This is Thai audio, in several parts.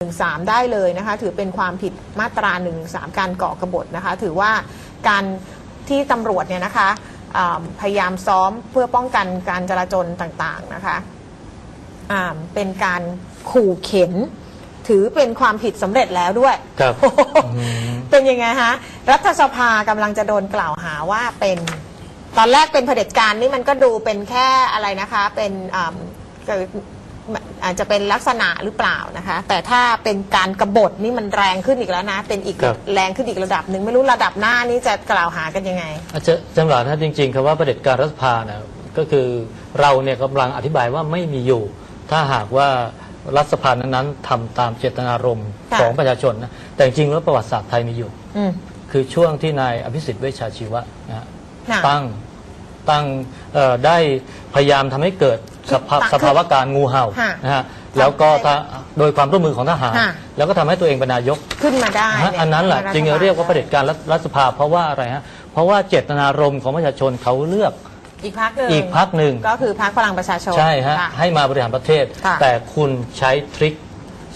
113 ได้เลยนะคะ ถือเป็นความผิดมาตรา113การก่อกบฏนะคะ ถือว่าการที่ตำรวจเนี่ยนะคะอ่าพยายามซ้อมเพื่อป้องกันการจราจรต่างๆนะคะอ่าเป็นการขู่เข็น ถือเป็นความผิดสำเร็จแล้วด้วย ครับโอ้โหเป็นยังไงฮะรัฐสภากำลังจะโดนกล่าวหาว่าเป็นตอนแรกเป็นเผด็จการนี่มันก็ดูเป็นแค่อะไรนะคะ เป็นอ่าก็ อาจจะเป็นลักษณะหรือเปล่านะคะ แต่ถ้าเป็นการกรบฏนี่มันแรงขึ้นอีกแล้วนะ เป็นอีกครับ แรงขึ้นอีกระดับหนึ่งไม่รู้ระดับหน้านี่จะกล่าวหากันยังไง อาจจะจังหวะนะจริงๆคำว่าประเผด็จการรัฐสภานะก็คือเราเนี่ยกำลังอธิบายว่าไม่มีอยู่ ถ้าหากว่ารัฐสภานั้นๆทำตามเจตนารมณ์ค่ะ ของประชาชนนะแต่จริงๆแล้วประวัติศาสตร์ไทยมีอยู่ อืม คือช่วงที่นายอภิสิทธิ์เวชชาชีวะนะฮะค่ะ ตั้งตั้งเอ่อได้พยายามทำให้เกิด สภาคือสภาวะการงูเห่าค่ะนะฮะแล้วก็ถ้าโดยความร่วมมือของทหาร ค่ะ แล้วก็ทำให้ตัวเองเป็นนายก ขึ้นมาได้ฮะเยอันนั้นแหละเป็จึงฐบจะเรียกว่าประเผด็จการรัฐรัฐสภาเพราะว่าอะไรฮะเพราะว่าเจตนารมณ์ของประชาชนเขาเลือกอีกพักหนึ่งอีกพรรคหนึ่งก็คือพักพลังประชาชนใช่ฮะค่ให้มาบริหารประเทศ ค่ะ แต่คุณใช้ทริค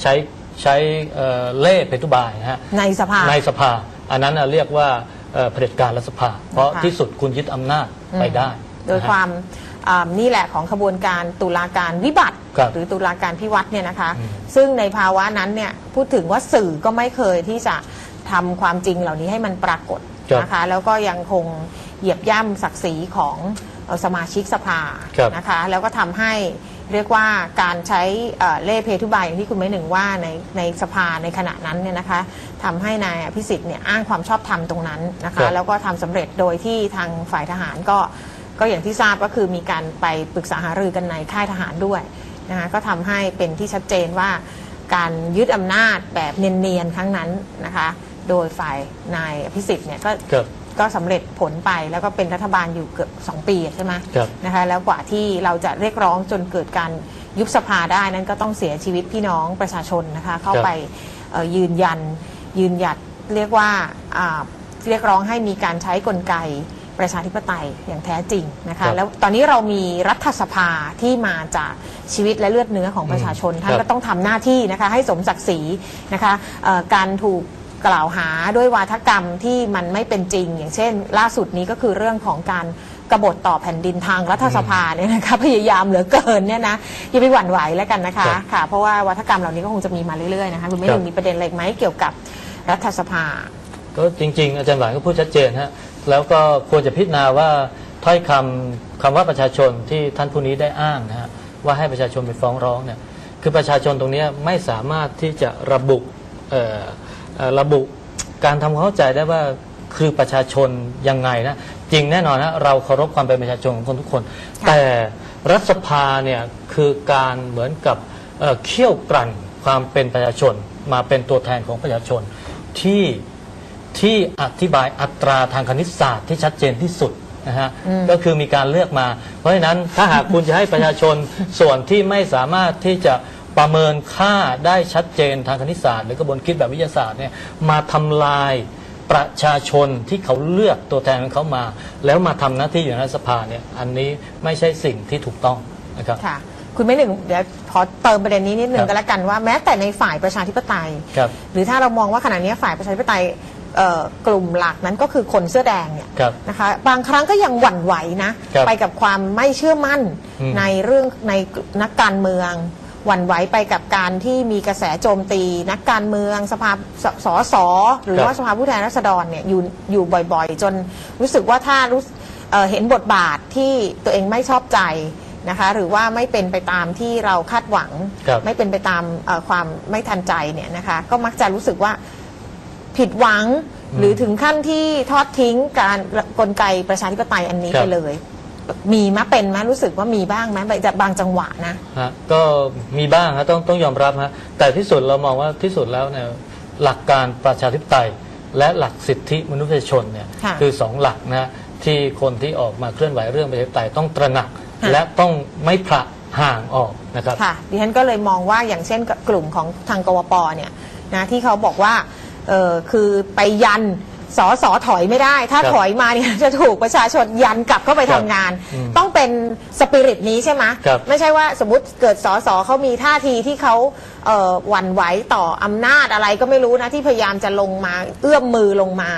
ใช้ใช้เอ่อเล่ห์เพทุบายฮะในสภา ในสภา อันนั้นน่ะเรียกว่าเอ่อเผด็จการรัฐสภา เพราะนะคะที่สุดคุณยึดอำนาจไปได้โดยนะฮะ ความ อ่านี่แหละของขบวนการตุลาการวิบัติ ครับหรือตุลาการพิวัตรเนี่ยนะคะ อืม ซึ่งในภาวะนั้นเนี่ยพูดถึงว่าสื่อก็ไม่เคยที่จะทำความจริงเหล่านี้ให้มันปรากฏนะคะ แล้วก็ยังคงเหยียบย่ำศักดิ์ศรีของเอ่อสมาชิกสภาครับนะคะ แล้วก็ทำให้เรียกว่าการใช้เอ่อเล่ห์เพทุบายอย่างที่คุณไม่หนึ่งว่าในในสภาในขณะนั้นเนี่ยนะคะทำให้นายอภิสิทธิ์เนี่ยอ้างความชอบธรรมตรงนั้นนะครัคะ บ แล้วก็ทำสำเร็จโดยที่ทางฝ่ายทหารก็ ก็อย่างที่ทราบก็คือมีการไปปรึกษาหารือกันในค่ายทหารด้วยนะคะก็ทำให้เป็นที่ชัดเจนว่าการยึดอำนาจแบบเนียนๆครั้งนั้นนะคะ โดยฝ่ายนายอภิสิทธิ์เนี่ยก็ครับก็สำเร็จผลไปแล้วก็เป็นรัฐบาลอยู่เกือบสองปีใช่ไหมครับนะคะแล้วกว่าที่เราจะเรียกร้องจนเกิดการยุบสภาได้นั้นก็ต้องเสียชีวิตพี่น้องประชาชนนะคะเข้าไปเอ่อยืนยันยืนหยัดเรียกว่าอ่าเรียกร้องให้มีการใช้กลไก ประชาธิปไตยอย่างแท้จริงนะครัคะ บแล้วตอนนี้เรามีรัฐสภาที่มาจากชีวิตและเลือดเนื้อของประชาชนอืมท่านครับ ก็ต้องทำหน้าที่นะคะให้สมศักดิ์ศรีนะคะเอ่อการถูกกล่าวหาด้วยวาทกรรมที่มันไม่เป็นจริง อย่างเช่น ล่าสุดนี้ก็คือเรื่องของการกบฏต่อแผ่นดินทางรัฐสภาเนี่ยนะคะพยายามเหลือเกินเนี่ยนะอย่าไปหวั่นไหวแล้วกันนะคะครับค่ะ เพราะว่าวาทกรรมเหล่านี้ก็คงจะมีมาเรื่อยๆนะคะคุณไม่ครัถึบ งมีประเด็นอะไรอีกไหมเกี่ยวกับรัฐสภา ก็จริง ๆ อาจารย์หวานก็พูดชัดเจนฮะ แล้วก็ควรจะพิจารณาว่าถ้อยคำคำว่าประชาชนที่ท่านผู้นี้ได้อ้างนะฮะว่าให้ประชาชนไปฟ้องร้องเนี่ยคือประชาชนตรงนี้ไม่สามารถที่จะระบุระบุการทำความเข้าใจได้ว่าคือประชาชนยังไงนะจริงแน่นอนนะเราเคารพความเป็นประชาชนของคนทุกคน แต่รัฐสภาเนี่ยคือการเหมือนกับเเขี่ยวกลั่นความเป็นประชาชนมาเป็นตัวแทนของประชาชนที่ ที่อธิบายอัตราทางคณิตศาสตร์ที่ชัดเจนที่สุดนะฮะก็คือมีการเลือกมา เพราะฉะนั้นถ้าหากคุณจะให้ประชาชนส่วนที่ไม่สามารถที่จะประเมินค่าได้ชัดเจนทางคณิตศาสตร์หรือกระบวนคิดแบบวิทยาศาสตร์เนี่ยมาทำลายประชาชนที่เขาเลือกตัวแทนของเขามา แล้วมาทำหน้าที่อยู่ในรัฐสภาเนี่ยอันนี้ไม่ใช่สิ่งที่ถูกต้องนะครับค่ะคุณไม่หนึ่งเดี๋ยวขอเติมประเด็นนี้นิดนึคงรับก็แล้วกันว่าแม้แต่ในฝ่ายประชาธิปไตยครับหรือถ้าเรามองว่าขณะนี้ฝ่ายประชาธิปไตย เอ่อกลุ่มหลักนั้นก็คือคนเสื้อแดงเนี่ยครับ นะคะบางครั้งก็ยังหวั่นไหวนะ ครับไปกับความไม่เชื่อมั่นอืมในเรื่องในนักการเมือง หวั่นไหวไปกับการที่มีกระแสโจมตี นักการเมืองสภาสสสหรือครับ ว่าสภาผู้แทนราษฎรเนี่ยอยู่อยู่บ่อยๆ จนรู้สึกว่าถ้ารู้เอ่อเห็นบทบาทที่ตัวเองไม่ชอบใจนะคะหรือว่าไม่เป็นไปตามที่เราคาดหวัง ครับ ไม่เป็นไปตามเอ่อความไม่ทันใจเนี่ยนะคะก็มักจะรู้สึกว่า ผิดหวังอืมหรือถึงขั้นที่ทอดทิ้งการกลไกประชาธิปไตยอันนี้ครับไปเลย มีมะเป็นมะรู้สึกว่ามีบ้างไหมบางจังหวะนะฮะก็มีบ้างฮะต้องต้องยอมรับฮะแต่ที่สุดเรามองว่าที่สุดแล้วเนี่ยหลักการประชาธิปไตย และหลักสิทธิมนุษยชนเนี่ยค่ะคือสองหลักนะฮะที่คนที่ออกมาเคลื่อนไหวเรื่องประชาธิปไตยต้องตระหนักค่ะและต้องไม่ผละห่างออกนะครับค่ะดิฉันก็เลยมองว่าอย่างเช่นกับกลุ่มของทางกวปเนี่ยนะที่เขาบอกว่า เออคือไปยันสอสอถอยไม่ได้ ถ้าครับถอยมาเนี่ย จะถูกประชาชนยันกลับเข้าไปครัทำบงาน อืมต้องเป็นสปิริตนี้ใช่ไหมครับไม่ใช่ว่าสมมติเกิดสอสอเขามีท่าทีที่เขาเอ่อหวั่นไหวต่ออำนาจอะไรก็ไม่รู้นะ ที่พยายามจะลงมาเอื้อมมือลงมา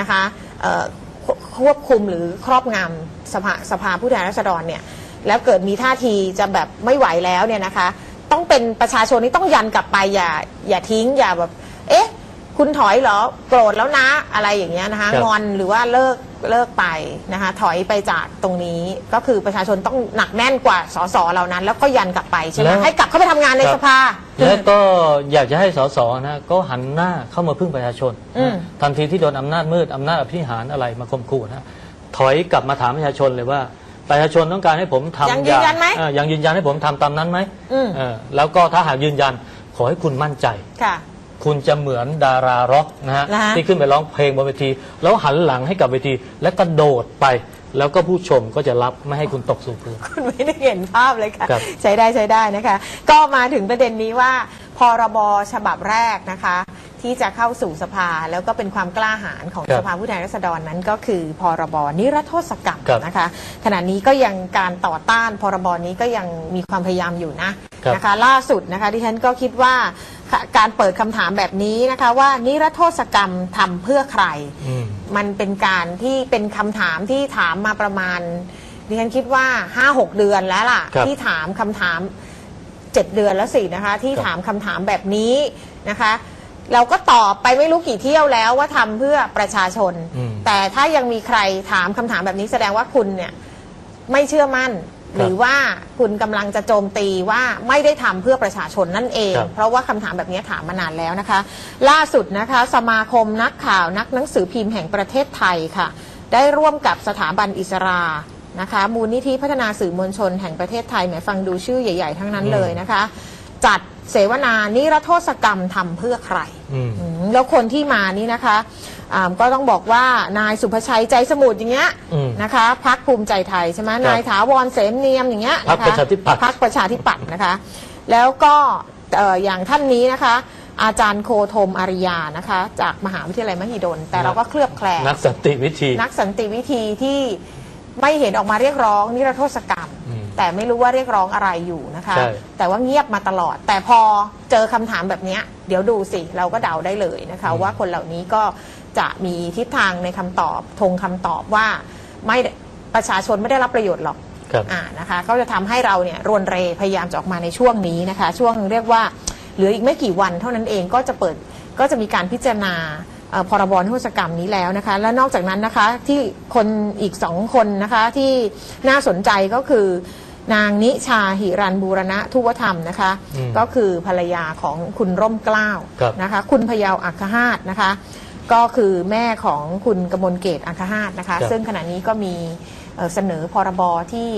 นะคะเอ่อควควบคุมหรือครอบงำสภาสภาผู้แทนราษฎรเนี่ยแล้วเกิดมีท่าทีจะแบบไม่ไหวแล้วเนี่ยนะคะ ต้องเป็นประชาชนนี่ต้องยันกลับไปอย่าอย่าทิ้งอย่าแบบเอ๊ะ คุณถอยเหรอโกรธแล้วนะอะไรอย่างเงี้ยนะคะครับ งอนหรือว่าเลิกเลิกไปนะคะถอยไปจากตรงนี้ก็คือประชาชนต้องหนักแน่นกว่าสสเหล่านั้น แล้วก็ยันกลับไปใช่ไหมแล้ว ให้กลับเข้าไปทำงานในครับสภา แล้วก็อยากจะให้สสนะก็หันหน้าเข้ามาพึ่งประชาชนอืมทันทีที่โดนอำนาจมืดอำนาจอภิหารอะไรมาข่มขู่นะถอยกลับมาถามประชาชนเลยว่า ประชาชนต้องการให้ผมทำยังยืนยันไหมเอ่อยังยืนยันให้ผมทำตามนั้นไหมอืม เออแล้วก็ถ้าหากยืนยันขอให้คุณมั่นใจ ค่ะ คุณจะเหมือนดาราร็อกนะฮะนะฮะ ที่ขึ้นไปร้องเพลงบนเวที แล้วหันหลังให้กับเวที แล้วกระโดดไป แล้วก็ผู้ชมก็จะรับไม่ให้คุณตกสู่พื้น คุณไม่ได้เห็นภาพเลยค่ะ ครับใช้ได้ใช้ได้นะคะ ก็มาถึงประเด็นนี้ว่าพรบฉบับแรกนะคะ ที่จะเข้าสู่สภาแล้วก็เป็นความกล้าหาญของครับสภาผู้แทนราษฎรนั้นก็คือ พรบนิรโทษกรรมครับนะคะ ขณะนี้ก็ยังการต่อต้านพรบนี้ก็ยังมีความพยายามอยู่นะครับ นะคะ ล่าสุดนะคะที่ฉันก็คิดว่า การเปิดคำถามแบบนี้นะคะ ว่านิรโทษกรรมทำเพื่อใคร อืม มันเป็นการที่เป็นคำถามที่ถามมาประมาณดิฉันคิดว่า 5-6 เดือนแล้วล่ะ ครับที่ถามคำถาม 7 เดือนแล้วสินะคะ ที่ครับถามคำถามแบบนี้นะคะ เราก็ตอบไปไม่รู้กี่เที่ยวแล้วว่าทำเพื่อประชาชน อืม แต่ถ้ายังมีใครถามคำถามแบบนี้แสดงว่าคุณเนี่ย ไม่เชื่อมั่น หรือว่าคุณกำลังจะโจมตีว่าไม่ได้ทำเพื่อประชาชนนั่นเองครับเพราะว่าคำถามแบบนี้ถามมานานแล้วนะคะ ล่าสุดนะคะ สมาคมนักข่าวนักหนังสือพิมพ์แห่งประเทศไทยค่ะ ได้ร่วมกับสถาบันอิสรานะคะ มูลนิธิพัฒนาสื่อมวลชนแห่งประเทศไทยแหมฟังดูชื่อใหญ่ ๆ ทั้งนั้นเลยนะคะ จัดเสวนานิรโทษกรรมทำเพื่อใครอืมอืมแล้วคนที่มานี่นะคะ อ่าก็ต้องบอกว่านายสุภชัยใจสมุทรอย่างเงี้ยอืมนะคะพักภูมิใจไทยใช่ไหมนายถาวรเสมเนียมอย่างเงี้ยพรรคประชาธิปัตย์ พักประชาธิปัตย์นะคะ แล้วก็เอ่ออย่างท่านนี้นะคะ อาจารย์โคธมอาริยานะคะ จากมหาวิทยาลัยมหิดล แต่เราก็เคลือบแคลง นักสันติวิธี นักสันติวิธีที่ไม่เห็นออกมาเรียกร้องนิรโทษกรรม อืมแต่ไม่รู้ว่าเรียกร้องอะไรอยู่นะคะ ใช่ แต่ว่าเงียบมาตลอด แต่พอเจอคำถามแบบเนี้ยเดี๋ยวดูสิ เราก็เดาได้เลยนะคะ ว่าคนเหล่านี้ก็ จะมีทิศทางในคำตอบทงคำตอบว่าไม่ประชาชนไม่ได้รับประโยชน์หรอกครับอ่านะคะก็จะทำให้เราเนี่ยรวนเรพยายามจะออกมาในช่วงนี้นะคะ ช่วงเรียกว่าเหลืออีกไม่กี่วันเท่านั้นเองก็จะเปิดก็จะมีการพิจารณาเอ่อพรบนิรโทษกรรมนี้แล้วนะคะ และนอกจากนั้นนะคะที่คนอีกสองคนนะคะที่น่าสนใจก็คือนางนิชาหิรันบูรณะทุวธรรมนะคะอืมก็คือภรรยาของคุณร่มเกล้าครับนะคะ คุณพยาวอัคคหาตนะคะ ก็คือแม่ของคุณกมลเกตอัคคหาตนะคะ ครับซึ่งขณะนี้ก็มีเอ่อเสนอพรบที่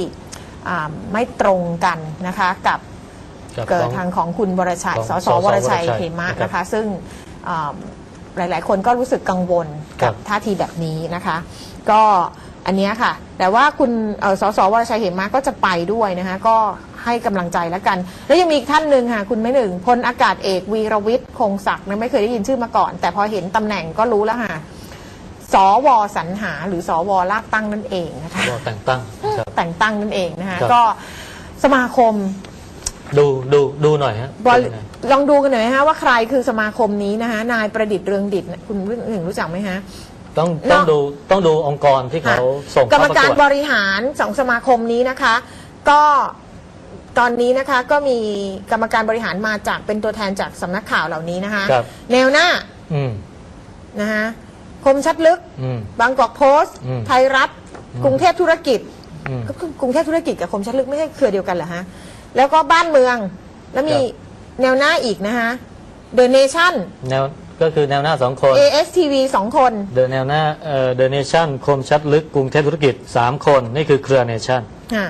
อ่าไม่ตรงกันนะคะกับกับเกิขดองทางของคุณวรชัยของสสสสวรชัยวรชัยเหมะนะครับนะคะซึ่งอ่าหลาย ๆ คนก็รู้สึกกังวลครักับบท่าทีแบบนี้นะคะ ก็อันเนี้ยค่ะ แต่ว่าคุณเอ่อสสวรชัยเหมะก็จะไปด้วยนะคะก็ ให้กำลังใจแล้วกัน แล้วยังมีอีกท่านหนึ่งค่ะคุณไม่หนึ่งพลอากาศเอกวีรวิทย์คงศักดิ์นะไม่เคยได้ยินชื่อมาก่อน แต่พอเห็นตำแหน่งก็รู้แล้วค่ะสวสรรหาหรือสวลากตั้งนั่นเองนะคะ ก็แต่งตั้งครับ แต่งตั้งนั่นเองนะคะครับ ก็สมาคม ดูดูดูหน่อยฮะบอลเป็นยังไงลองดูกันหน่อยฮะว่าใครคือสมาคมนี้นะคะนายประดิษฐ์เรืองดิตคุณหนึ่งรู้จักไหมฮะ ต้องเนอะต้องดูต้องดูองค์กรที่เขาส่งกรรมเข้าประการกวด บริหารสองสมาคมนี้นะคะ ก็ ตอนนี้นะคะก็มีกรรมการบริหารมาจากเป็นตัวแทนจากสำนักข่าวเหล่านี้นะคะครับ แนวหน้าอืม นะคะคมชัดลึก อืม บางกอกโพสต์ อืมไทยรัฐอืมกรุงเทพธุรกิจ อืม ก็คือกรุงเทพธุรกิจกับคมชัดลึกไม่ใช่เครือเดียวกันเหรอฮะ แล้วก็บ้านเมือง แล้วมีครับ แนวหน้าอีกนะคะ The Nation แนวก็คือแนวหน้าสองคน ASTV สองคน เดอะแนวหน้าเอ่อเดอะเนชั่นคมชัดลึกกรุงเทพธุรกิจสามคน นี่คือเครือเนชั่นค่ะ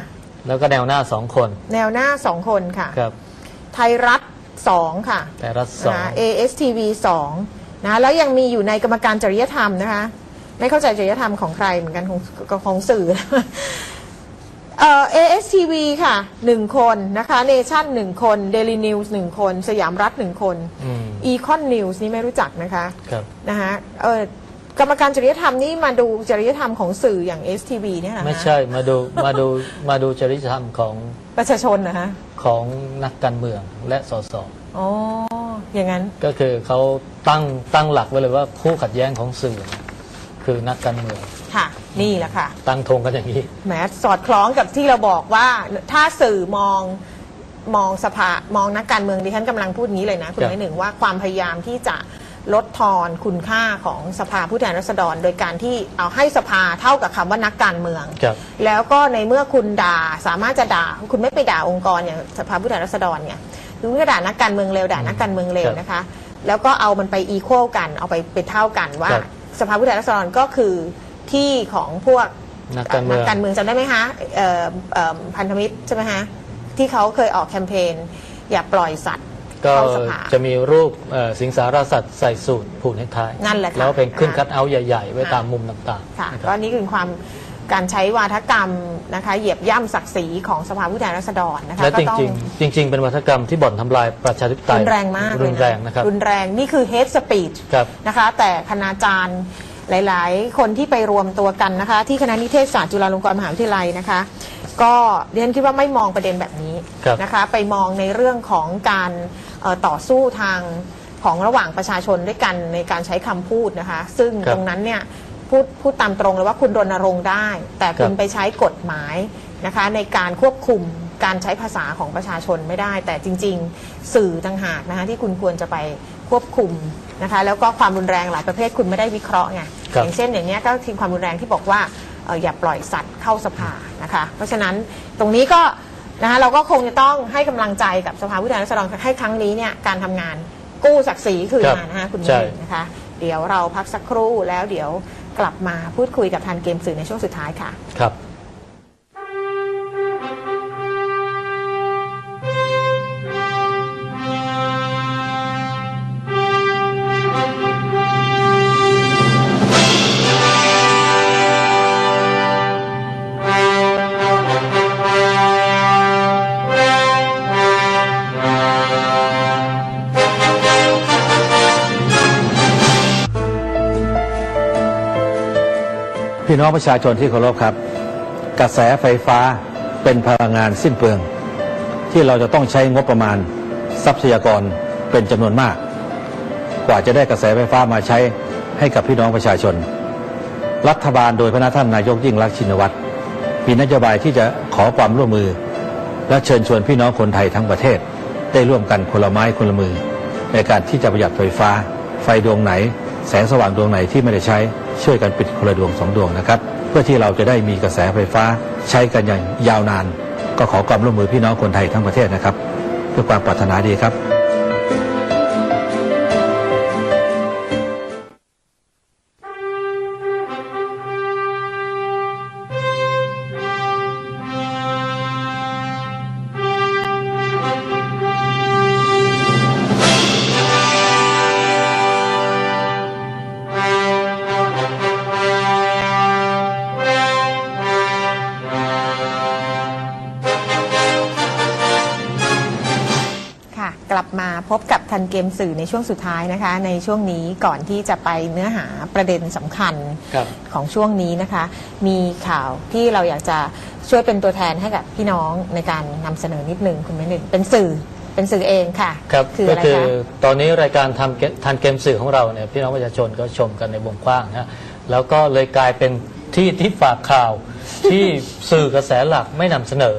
แล้วก็แนวหน้าสองคนแนวหน้าสองคนค่ะ ครับ ไทยรัฐสองค่ะแต่รัฐสองนะ ASTV สองนะแล้วยังมีอยู่ในกรรมการจริยธรรมนะคะ ไม่เข้าใจจริยธรรมของใครเหมือนกันของของสื่อ เอ่อ ASTV ค่ะหนึ่งคนนะคะเนชั่นหนึ่งคน Daily News หนึ่งคน สยามรัฐหนึ่งคน อืม Econ News นี่ไม่รู้จักนะคะ ครับ นะคะเออ กรรมการจริยธรรมนี่มาดูจริยธรรมของสื่ออย่าง STV เนี่ยนะไม่ใช่มาดูมาดูมาดูจริยธรรมของประชาชนนะฮะของนักการเมืองและสสอ๋ออย่างนั้นก็คือเขาตั้งตั้งหลักไว้เลยว่าคู่ขัดแย้งของสื่อเนี่ยคือนักการเมืองค่ะ นี่แหละค่ะ ตั้งธงกันอย่างนี้แหมสอดคล้องกับที่เราบอกว่าถ้าสื่อมองมองสภามองนักการเมืองดิฉันกำลังพูดงี้เลยนะ คุณครับไม่หนึ่งว่าความพยายามที่จะ ลดทอนคุณค่าของสภาผู้แทนราษฎร โดยการที่เอาให้สภาเท่ากับคำว่านักการเมือง ครับแล้วก็ในเมื่อคุณด่าสามารถจะด่าคุณไม่ไปด่าองค์กรอย่างสภาผู้แทนราษฎรเนี่ยคุณก็ด่านักการเมืองเร็วด่านักการเมืองเร็วครับนะคะ แล้วก็เอามันไปอีโคกันเอาไปเป็นเท่ากันว่า ครับ สภาผู้แทนราษฎรก็คือที่ของพวก นักการเมืองการเมืองจำได้ไหมคะเอ่อเอ่อพันธมิตรใช่ไหมฮะที่เขาเคยออกแคมเปญอย่าปล่อยสัตว์ ก็เข้าสภา จะมีรูปเอ่อสิงสารสัตว์ใส่สูตรผูกเนคไทนั่นแหละค่ะแล้วเป็นขึ้นอ่าคัดเอาท์ใหญ่ ๆ ไว้ค่ะตามมุมต่างๆค่ะนะคก็รับนี่คือความการใช้วาทกรรมนะคะ เหยียบย่ำศักดิ์ศรีของสภาผู้แทนราษฎรนะคะและก็จต้อง ริงๆ จริง ๆ เป็นวัฒกรรมที่บ่อนทำลายประชาธิปไตยรุนแรงมากเลยรุนแรงนะครับ รุนแรงนี่คือ hate speech ครับ นะคะ แต่คณาจารย์หลาย ๆ คนที่ไปรวมตัวกันนะคะ ที่คณะนิเทศศาสตร์จุฬาลงกรณ์มหาวิทยาลัยนะคะ ก็เรียนคิดว่าไม่มองประเด็นแบบนี้ครับนะคะ ไปมองในเรื่องของการเอ่อ ต่อสู้ทางของระหว่างประชาชนด้วยกันในการใช้คำพูดนะคะ ซึ่งครับตรงนั้นเนี่ยพูดพูดตามตรงเลยว่าคุณรณรงค์ได้ แต่คุณครับ ไปใช้กฎหมายนะคะ ในการควบคุมการใช้ภาษาของประชาชนไม่ได้ แต่จริง ๆ สื่อต่างหากนะคะที่คุณควรจะไปควบคุมนะคะ แล้วก็ความรุนแรงหลายประเภทคุณไม่ได้วิเคราะห์ไงครับ อย่างเช่นอย่างเนี้ยก็ทีความรุนแรงที่บอกว่าเอ่ออย่าปล่อยสัตว์เข้าสภานะคะ เพราะฉะนั้นตรงนี้ก็ นะคะเราก็คงจะต้องให้กำลังใจกับสภาผู้แทนราษฎรให้ครั้งนี้เนี่ยการทำงานกู้ศักดิ์ศรีคืนครับมานะคะคุณใช่มิ่งนะคะ เดี๋ยวเราพักสักครู่แล้วเดี๋ยวกลับมาพูดคุยกับทันเกมสื่อในช่วงสุดท้ายค่ะ ครับ พี่น้องประชาชนที่เคารพครับ กระแสไฟฟ้าเป็นพลังงานสิ้นเปลือง ที่เราจะต้องใช้งบประมาณทรัพยากรเป็นจำนวนมาก กว่าจะได้กระแสไฟฟ้ามาใช้ให้กับพี่น้องประชาชน รัฐบาลโดยพระนาท่านนายกยิ่งรักชินวัตรมีนโยบายที่จะขอความร่วมมือ และเชิญชวนพี่น้องคนไทยทั้งประเทศ ได้ร่วมกันคนละไม้คนละมือ ในการที่จะประหยัดไฟฟ้า ไฟดวงไหน แสงสว่างดวงไหนที่ไม่ได้ใช้ช่วยกันปิดคนละดวงสองดวงนะครับ เพื่อที่เราจะได้มีกระแสไฟฟ้าใช้กันอย่างยาวนาน ก็ขอความร่วมมือพี่น้องคนไทยทั้งประเทศนะครับ เพื่อความปรารถนาดีครับ บมาพบกับทันเกมสื่อในช่วงสุดท้ายนะคะ ในช่วงนี้ก่อนที่จะไปเนื้อหาประเด็นสำคัญครับของช่วงนี้นะคะ มีข่าวที่เราอยากจะช่วยเป็นตัวแทนให้กับพี่น้องในการนำเสนอนิดนึงคุณแม่หนึ่งเป็นสื่อเป็นสื่อเองค่ะครับคือก็อะไรคือคะ ตอนนี้รายการทำเกทันเกมสื่อของเราเนี่ยพี่น้องประชาชนก็ชมกันในวงกว้างนะฮะแล้วก็เลยกลายเป็นที่ที่ฝากข่าวที่สื่อกระแสหลักไม่นำเสนอ